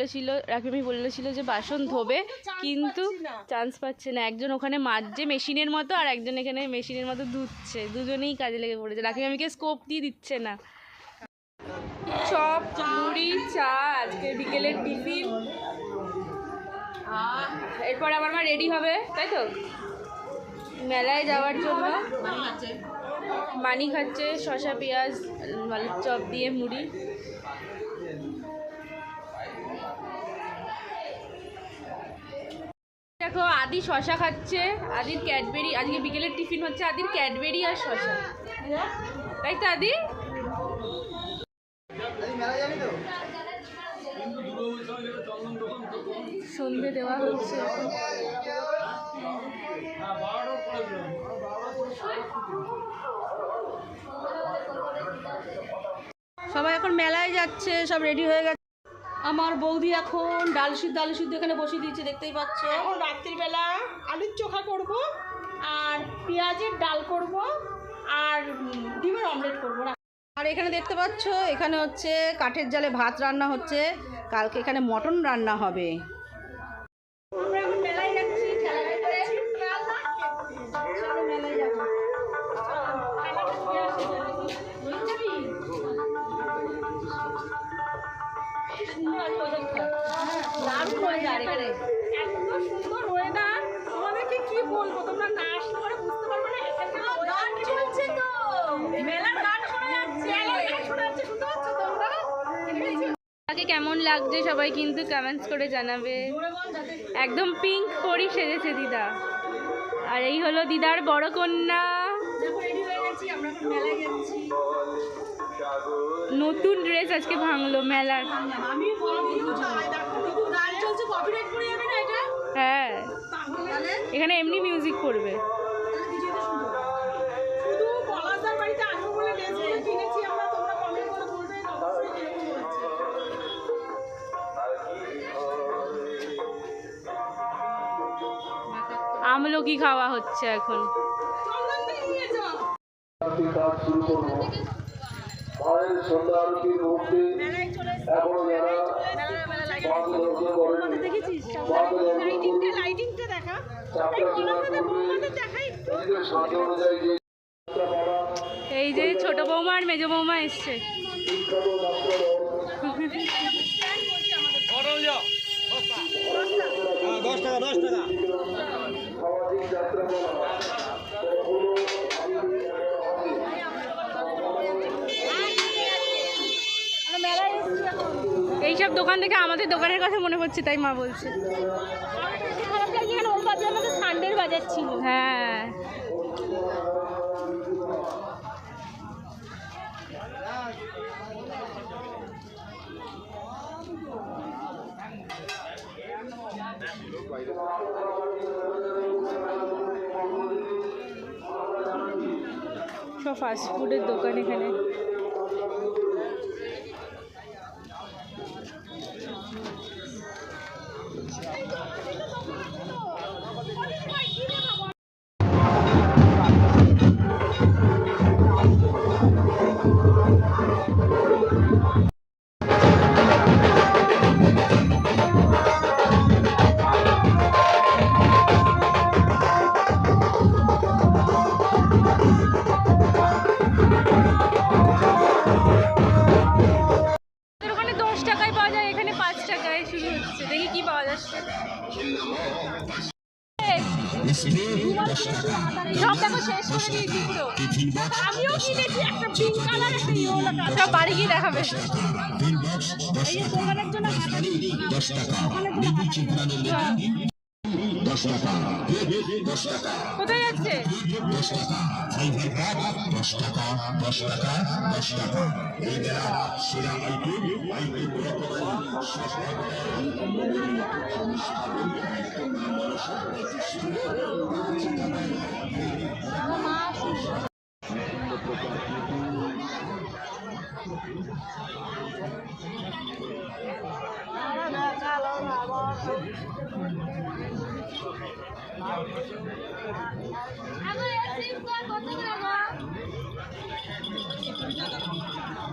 বলেছিল রাকিমি বলেছিল যে বাসন ধোবে কিন্তু চান্স পাচ্ছে না। একজন ওখানে মাজছে মেশিনের মতো আর একজন এখানে মেশিনের মতো ধুচ্ছে। দুজনেই কাজে লেগে পড়েছে। রাকিমি আমাকে স্কোপ দিয়ে দিচ্ছে না। চপ মুড়ি চা আজকে বিকেলের টিফিন। এরপর আমার মা রেডি হবে তাই তো? মেলায় যাওয়ার জন্য। মানি খাচ্ছে শশা পেঁয়াজ চপ দিয়ে মুড়ি। দেখো, আদি শশা খাচ্ছে, আদির ক্যাডবেরি, আজকে বিকেলের টিফিন হচ্ছে আদির ক্যাডবেরি আর শশা। তাই তো, আদি? সন্ধে দেওয়া হচ্ছে সবাই এখন মেলায় যাচ্ছে, সব রেডি হয়ে গেছে। আমার বৌদি এখন ডাল সিদ্ধ আলু সিদ্ধ এখানে বসিয়ে দিয়েছে দেখতেই পাচ্ছ। এখন রাত্রিবেলা আলুর চোখা করব আর পেঁয়াজের ডাল করব আর ডিমের অমলেট করব। আর এখানে দেখতে পাচ্ছ এখানে হচ্ছে কাঠের জালে ভাত রান্না হচ্ছে। কালকে এখানে মটন রান্না হবে। দারুণ এত সুন্দর ওয়েদার তোমাদেরকে কি বলব? তোমরা না আসলে পরে বুঝতে পারবে না গান চলছে তো। মেলার গান শোনা যাচ্ছে শোনা যাচ্ছে শুনতে পাচ্ছ তোমরা? তাকে কেমন লাগছে সবাই কিন্তু কমেন্টস করে জানাবে। একদম পিঙ্ক পরি সেজেছে দিদা। আর এই হলো দিদার বড় কন্যা। নতুন ড্রেস আজকে ভাঙলো মেলার। হ্যাঁ। এখানে এমনি মিউজিক করবে। আমলকি খাওয়া হচ্ছে এখন। মায়ের সন্ধ্যা আরতির মুহূর্তে এখনও যারা পাঁচ দর্শন করেন। পাঁচ দর্শন করবে চারটা জোড়া করবে দেখাই সাধ্য অনুযায়ী যে এই যে ছোট বৌমা আর মেজো বৌমা এসছে। বিখ্যাত ডাক্তার সামাজিক যাত্রা এইসব দোকান থেকে আমাদের দোকানের কথা মনে পড়ছে তাই মা বলছে। বাজার ছিল হ্যাঁ সব ফাস্টফুডের দোকান এখানে। করে আমিও কিনেছি একটা পিঙ্ক কালার একটা ইয়েলো কালার সব বাড়ি গিয়ে দেখাবে। এই যে দোকানের জন্য হাতারি দোকানের জন্য হাতারি কোথায় যাচ্ছে?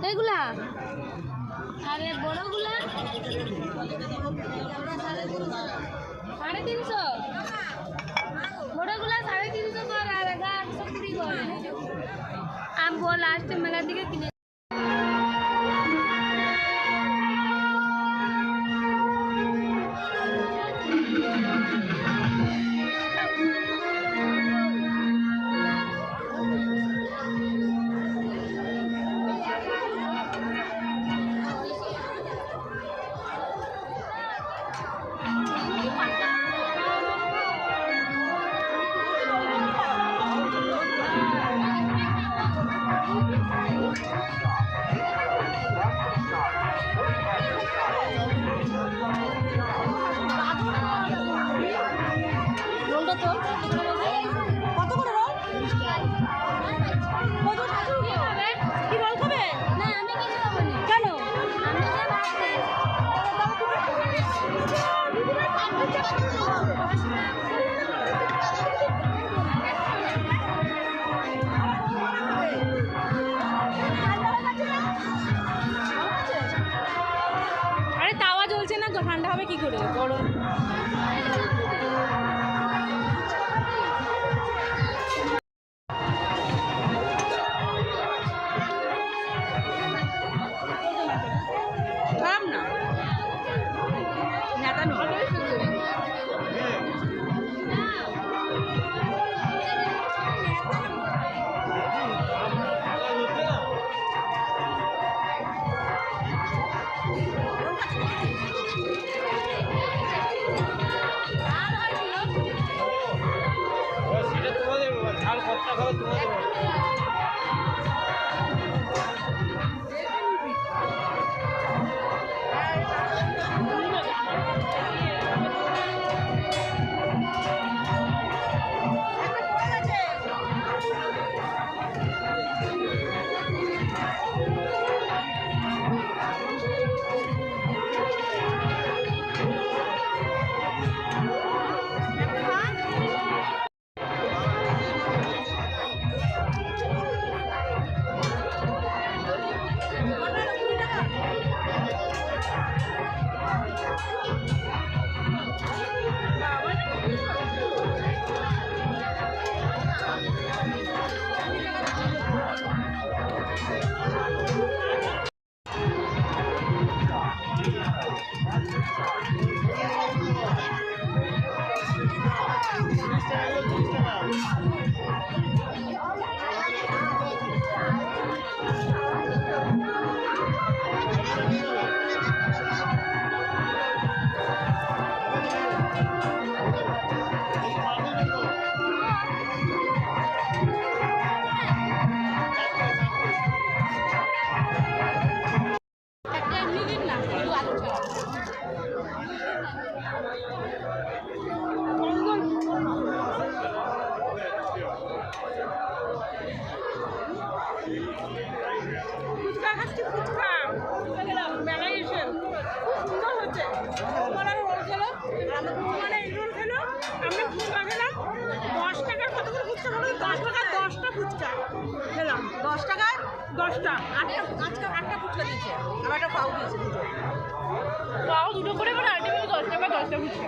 এগুলা? আরে বড়গুলা? সাড়ে তিনশো? বড়গুলা সাড়ে তিনশো আর একশো কুড়ি কর। লাস্ট মেলার দিকে কিনে দশটা, আটটা আজকে ফুচকা দিয়েছে। আমার একটা পাও দিয়েছে দুটো। পাও দুটো করে মানে আটটা দশটা বা দশটা ফুচকা।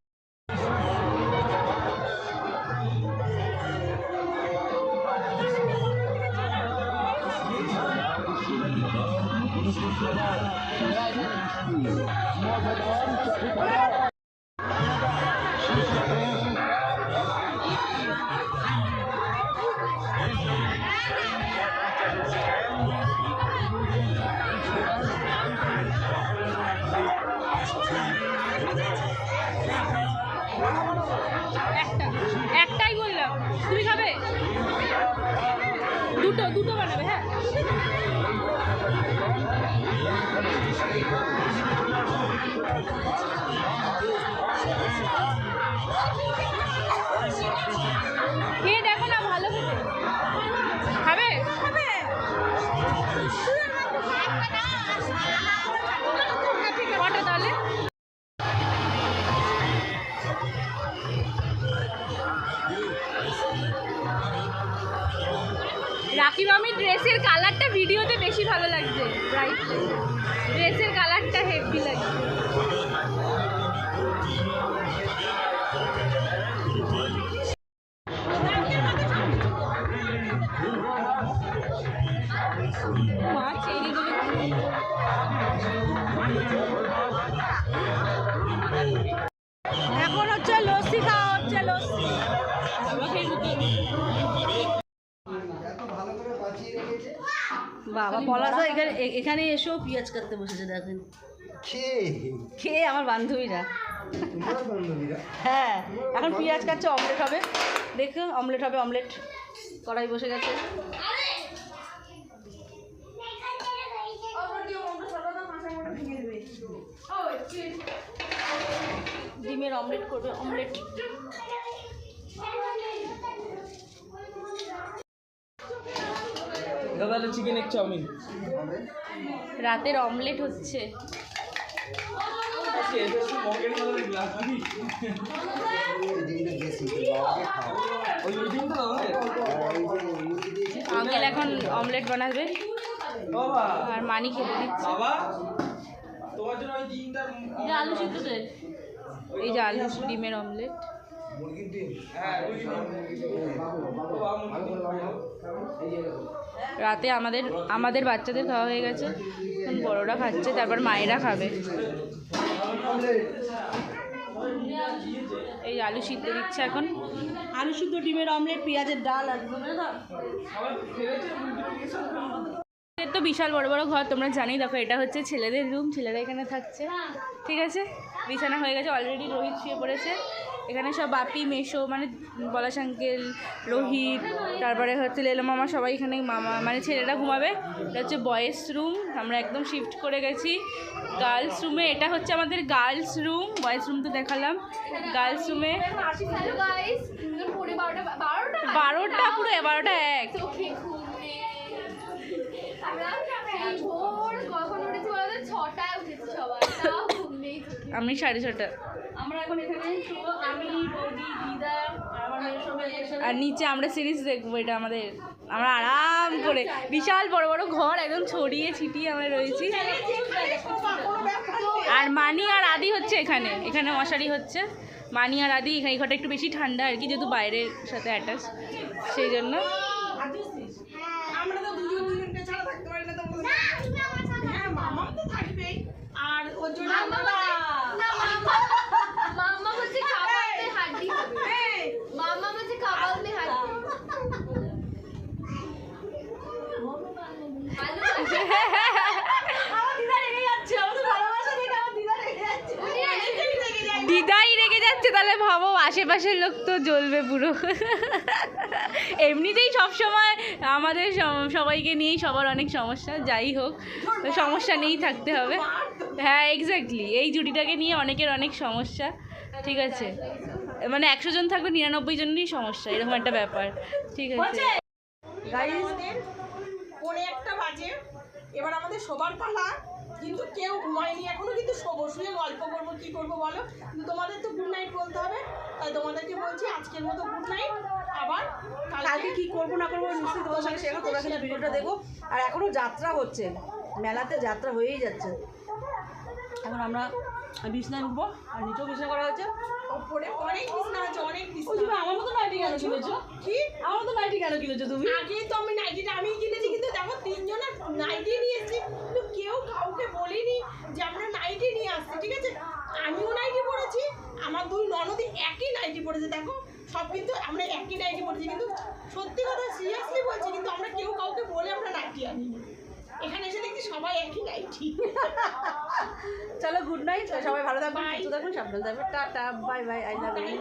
এখন হচ্ছে লস্যি খাওয়া হচ্ছে লস্যি। বাবা পলাশা এখানে এখানে এসেও পেঁয়াজ কাটতে বসেছে দেখেন। খেয়ে খেয়ে আমার বান্ধবীরা। হ্যাঁ এখন পেঁয়াজ কাটছে অমলেট হবে। দেখো অমলেট হবে অমলেট। কড়াই বসে গেছে। ডিমের অমলেট করবে অমলেট। দাদা চিকেন এক চাউমিন। রাতের অমলেট হচ্ছে। হ্যাঁ? আঙ্কেল এখন অমলেট বানাবে। আর মানি খেতে দিচ্ছে। বাবা। তোমার জন্য ওই ডিমটা আলু সিদ্ধ এই যে আলু ডিমের অমলেট। হ্যাঁ মুরগির ডিম। রাতে আমাদের আমাদের বাচ্চাদের খাওয়া হয়ে গেছে। এখন বড়রা খাচ্ছে তারপর মায়েরা খাবে। এই আলু সিদ্ধ দিচ্ছে এখন। আলু সিদ্ধ ডিমের অমলেট পেঁয়াজের ডাল আর তো বিশাল বড় বড় ঘর তোমরা জানি দেখো এটা হচ্ছে ছেলেদের রুম ছেলেরা এখানে থাকছে। ঠিক আছে? বিছানা হয়ে গেছে অলরেডি রোহিত শুয়ে পড়েছে। এখানে সব বাপি মেশো মানে পলাশ আঙ্কেল রোহিত তারপরে হচ্ছে লেলো মামা সবাই এখানে মামা মানে ছেলেরা ঘুমাবে। এটা হচ্ছে বয়েজ রুম আমরা একদম শিফট করে গেছি। গার্লস রুমে এটা হচ্ছে আমাদের গার্লস রুম বয়েজ রুম তো দেখালাম। গার্লস রুমে বারোটা পুরো বারোটা এক। আমি সাড়ে ছটা। আমরা এখন এখানে আমি দিদা আর নিচে আমরা সিরিজ দেখব এটা আমাদের। আমরা আরাম করে। বিশাল বড় বড় ঘর একদম ছড়িয়ে ছিটিয়ে আমরা রয়েছি। আর মানি আর আদি হচ্ছে এখানে। এখানে মশারি হচ্ছে। মানি আর আদি এখানে ঘরটা একটু বেশি ঠান্ডা আর কি যেহেতু বাইরের সাথে অ্যাটাচ সেই জন্য আমরা তো দুজন দুজনকে ছাড়া থাকতে পারি না তো হ্যাঁ মামা তো থাকবেই না, বলছে মে হাড্ডি হবে। বলছে মে হাড্ডি। দিদাই রেগে যাচ্ছে তাহলে ভাবো আশেপাশের লোক তো জ্বলবে পুরো। এমনিতেই সবসময় আমাদের সবাইকে নিয়েই সবার অনেক সমস্যা যাই হোক সমস্যা নিয়েই থাকতে হবে। হ্যাঁ এক্স্যাক্টলি এই জুটিটাকে নিয়ে অনেকের অনেক সমস্যা ঠিক আছে? মানে একশো জন থাকলে নিরানব্বই জনেরই সমস্যা এরকম একটা ব্যাপার ঠিক আছে? পৌনে একটা বাজে। এবার আমাদের সবার পালা কিন্তু কেউ ঘুমায়নি এখনও কিন্তু শোবো। শুয়ে গল্প করব কি করব বলো? কিন্তু তোমাদের তো গুড নাইট বলতে হবে। তাই তোমাদেরকে বলছি আজকের মতো গুড নাইট আবার কালকে কি করব না করব নিশ্চয়ই তোমার সঙ্গে করব। তোমরা কিন্তু ভিডিওটা দেখো আর এখনও যাত্রা হচ্ছে। মেলাতে যাত্রা হয়েই যাচ্ছে। এখন আমরা বিছনায় উঠবো আর নিচেও বিছনা করা হয়েছে। ওপরে অনেক বিছনা আছে অনেক বিছনা। তুমি আমার মতো নাইটি কেন কিনেছো? কি? আমার মতো নাইটি কেন কিনেছো তুমি? আগেই তো আমি নাইটিটা আমি কিনেছি কিন্তু দেখো তিনজনের নাইটি নিয়ে এসেছি। কিন্তু কেউ কাউকে বলিনি যে আমরা নাইটি নিয়ে আসছি ঠিক আছে? আমিও নাইটি পরেছি আমার দুই ননদি একই নাইটি পরেছে দেখো? সব কিন্তু আমরা একই নাইটি পরেছি কিন্তু সত্যি কথা সিরিয়াসলি বলছি কিন্তু আমরা কেউ কাউকে বলে আমরা নাইটি আনিনি। এখানে এসে দেখছি সবাই একই নাইটি চলো গুড নাইট সবাই ভালো থাকবেন সুস্থ থাকুন সাবধান থাকবেন tata bye bye I love you